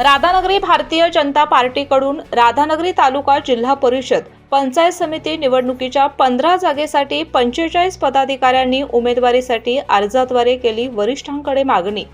राधानगरी भारतीय जनता पार्टीकडून राधानगरी तालुका जिल्हा परिषद पंचायत समिती निवडणुकीच्या पंधरा जागेसाठी पंचेचाळीस पदाधिकाऱ्यांनी उमेदवारीसाठी अर्जाद्वारे केली वरिष्ठांकडे मागणी.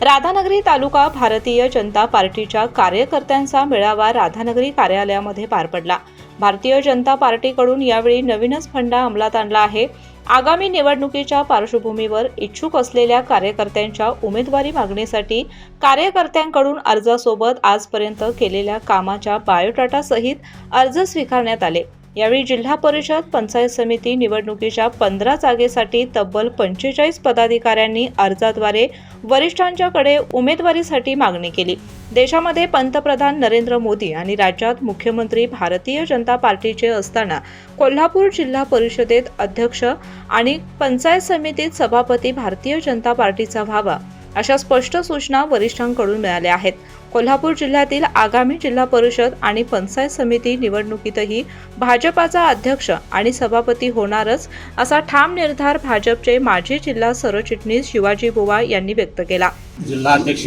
राधानगरी तालुका भारतीय जनता पार्टीच्या कार्यकर्त्यांचा मेळावा राधानगरी कार्यालयामध्ये पार पडला. भारतीय जनता पार्टीकडून यावेळी नवीनच फंडा अंमलात आणला आहे. आगामी निवडणुकीच्या पार्श्वभूमीवर इच्छुक असलेल्या कार्यकर्त्यांच्या उमेदवारी मागणीसाठी कार्यकर्त्यांकडून अर्जासोबत आजपर्यंत केलेल्या कामाच्या बायोडाटासहित अर्ज स्वीकारण्यात आले. यावेळी जिल्हा परिषद पंचायत समिती निवडणुकीच्या पंधरा जागेसाठी तब्बल पंचेचाळीस पदाधिकाऱ्यांनी अर्जाद्वारे वरिष्ठांच्याकडे उमेदवारीसाठी मागणी केली. देशामध्ये पंतप्रधान नरेंद्र मोदी आणि राज्यात मुख्यमंत्री भारतीय जनता पार्टीचे असताना कोल्हापूर जिल्हा परिषदेत अध्यक्ष आणि पंचायत समितीत सभापती भारतीय जनता पार्टीचा व्हावा. अशा स्पष्ट सूचना वरिष्ठांकडून मिळाल्या आहेत. कोल्हापूर जिल्ह्यातील आगामी जिल्हा परिषद आणि पंचायत समिती निवडणुकीतही भाजपाचा अध्यक्ष आणि सभापती होणारच असा ठाम निर्धार भाजपचे माजी जिल्हा सरचिटणीस शिवाजी बुवा यांनी व्यक्त केला. जिल्हाध्यक्ष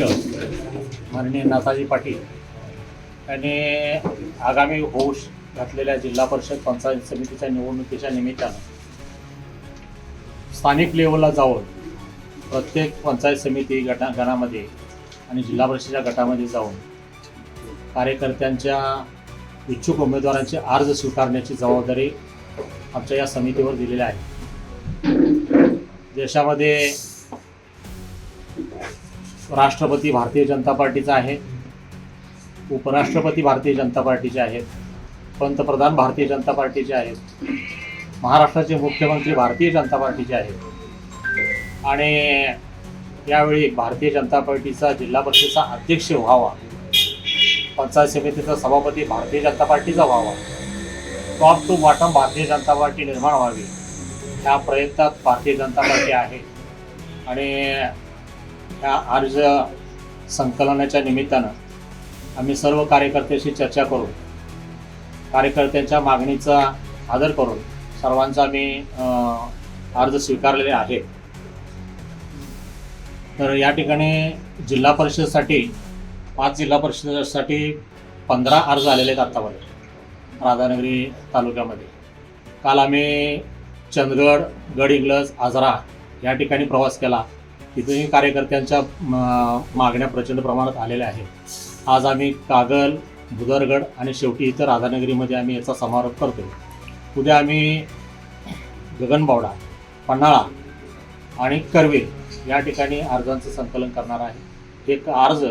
माननीय नाथाजी पाटील यांनी आगामी होऊ घातलेल्या जिल्हा परिषद पंचायत समितीच्या निवडणुकीच्या निमित्तानं स्थानिक लेवलला जाऊन प्रत्येक पंचायत समिती गटा गणामध्ये आणि जिल्हा परिषदेच्या गटामध्ये जाऊन कार्यकर्त्यांच्या इच्छुक उमेदवारांचे अर्ज स्वीकारण्याची जबाबदारी आमच्या या समितीवर दिलेली आहे. देशामध्ये राष्ट्रपती भारतीय जनता पार्टीचा आहे उपराष्ट्रपती भारतीय जनता पार्टीचे आहेत पंतप्रधान भारतीय जनता पार्टीचे आहेत महाराष्ट्राचे मुख्यमंत्री भारतीय जनता पार्टीचे आहेत. आणि यावेळी भारतीय जनता पार्टीचा जिल्हा परिषदेचा अध्यक्ष व्हावा. पंचायत समितीचा सभापती भारतीय जनता पार्टीचा व्हावा. Top to bottom Bharatiya Janata party निर्माण व्हावी. ह्या प्रयत्नात भारतीय जनता पार्टी आहे. आणि ह्या अर्ज संकलनाच्या निमित्तानं आम्ही सर्व कार्यकर्त्यांशी चर्चा करून कार्यकर्त्यांच्या मागणीचा आदर करून सर्वांचा आम्ही अर्ज स्वीकारलेले आहेत तर या ठिकाणी जिल्हा परिषदेसाठी पाच जिल्हा परिषदेसाठी पंधरा अर्ज आलेले आहेत आत्तापर्यंत राधानगरी तालुक्यामध्ये. काल आम्ही चंदगड गडहिंग्लज आजरा या ठिकाणी प्रवास केला. तिथेही कार्यकर्त्यांच्या म, मागण्या प्रचंड प्रमाणात आलेल्या आहेत. आज आम्ही कागल भुदरगड आणि शेवटी इथं राधानगरीमध्ये आम्ही याचा समारोप करतो उद्या आम्ही गगनबावडा पन्हाळा आणि कर्वे या ठिकाणी अर्जांचं संकलन करणार आहे. एक अर्ज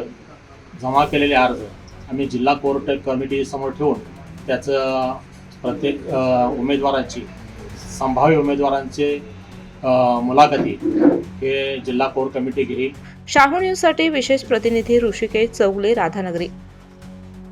जमा केलेले अर्ज आम्ही जिल्हा कोर्ट कमिटीसमोर ठेवून त्याचं प्रत्येक उमेदवारांची संभाव्य उमेदवारांचे मुलाखती हे जिल्हा कोर कमिटी घेईल. शाहू न्यूजसाठी विशेष प्रतिनिधी ऋषिकेश चौगले राधानगरी.